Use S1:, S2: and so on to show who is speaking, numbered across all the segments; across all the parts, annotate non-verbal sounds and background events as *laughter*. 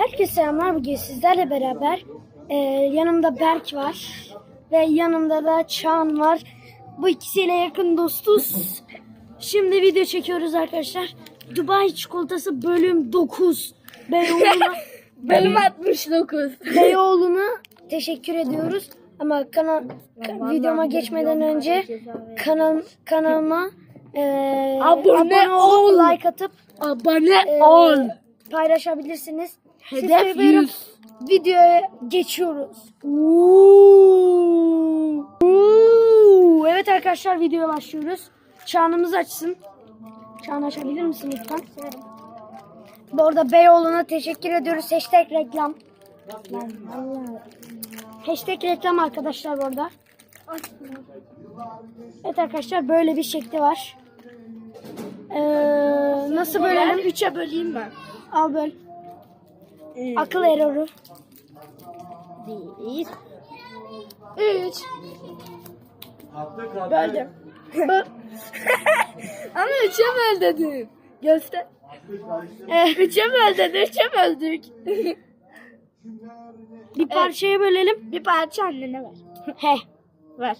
S1: Herkese selamlar bugün sizlerle beraber e, yanımda Berk var ve yanımda da Çağan var. Bu ikisiyle yakın dostuz. Şimdi video çekiyoruz arkadaşlar. Dubai çikolatası bölüm 9. Beyoğlu'na, *laughs*
S2: Bölüm 69.
S1: Beyoğlu'na teşekkür ediyoruz. Ama kanal ka- videoma geçmeden önce kanal kanalıma e,
S2: Abone ol.
S1: like atıp
S2: Abone
S1: e,
S2: ol.
S1: paylaşabilirsiniz.
S2: Hedef
S1: seviyorum.
S2: 100.
S1: Videoya geçiyoruz. Uuu. Uuu. Evet arkadaşlar videoya başlıyoruz. Çağınımız açsın. Çağını açabilir misin lütfen? Bu arada Beyoğlu'na teşekkür ediyoruz. Hashtag reklam. Hashtag reklam arkadaşlar bu arada. Evet arkadaşlar böyle bir şekli var. Ee, nasıl bölelim?
S2: 3'e böleyim ben.
S1: Al böl. Akıl error'u.
S2: 1 3
S3: Böldüm. *laughs*
S2: Ama 3'e böl dedim. Göster.
S1: Eh,
S2: 3'e böl dedi. 3'e böldük. *laughs*
S1: bir parçaya bölelim.
S2: Bir parça annene ver. *laughs*
S1: He.
S2: Ver.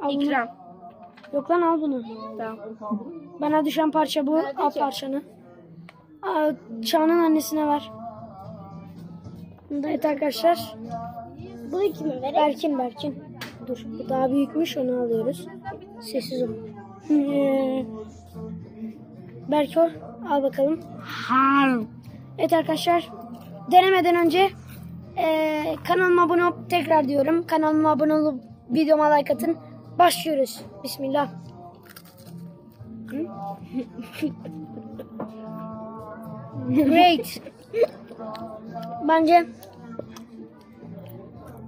S1: Al bunu.
S2: İkram.
S1: Yok lan al bunu.
S2: Tamam.
S1: Bana düşen parça bu. Al parçanı. Aa, Çağan'ın annesine ver. Evet arkadaşlar.
S2: Bunu kime vereyim?
S1: Berkin Berkin. Dur bu daha büyükmüş onu alıyoruz. Sessiz ol. Ee, Berko al bakalım.
S2: Har.
S1: Evet arkadaşlar denemeden önce eee kanalıma abone olup tekrar diyorum. Kanalıma abone olup videoma like atın. Başlıyoruz. Bismillah. Great. *laughs* Bence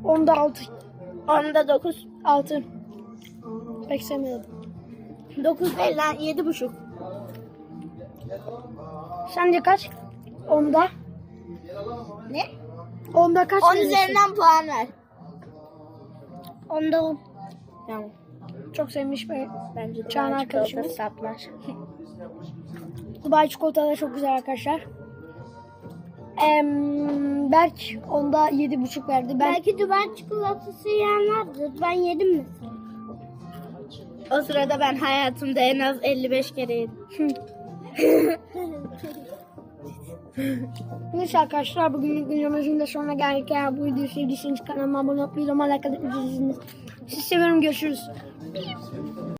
S1: onda altı.
S2: Onda 9.
S1: Altı. Pek sevmedim.
S2: 9 değil lan 7,5.
S1: Sence kaç? Onda.
S2: Ne?
S1: Onda kaç
S2: 10
S1: verirsin?
S2: üzerinden puan ver.
S1: Onda on.
S2: Tamam.
S1: Çok sevmiş be.
S2: Bence Çağan
S1: arkadaşımız.
S2: saplar.
S1: Dubai çikolata da çok güzel arkadaşlar. Em, Berk onda yedi buçuk verdi. Ben
S2: Belki Dubai çikolatası yiyenlerdir. Ben yedim mi? O sırada ben hayatımda en az 55 kere yedim. *laughs*
S1: Neyse arkadaşlar bugünlük videomuzun da sonuna geldik. Eğer bu videoyu sevdiyseniz kanalıma abone olup videoma like atabilirsiniz. Sizi seviyorum görüşürüz.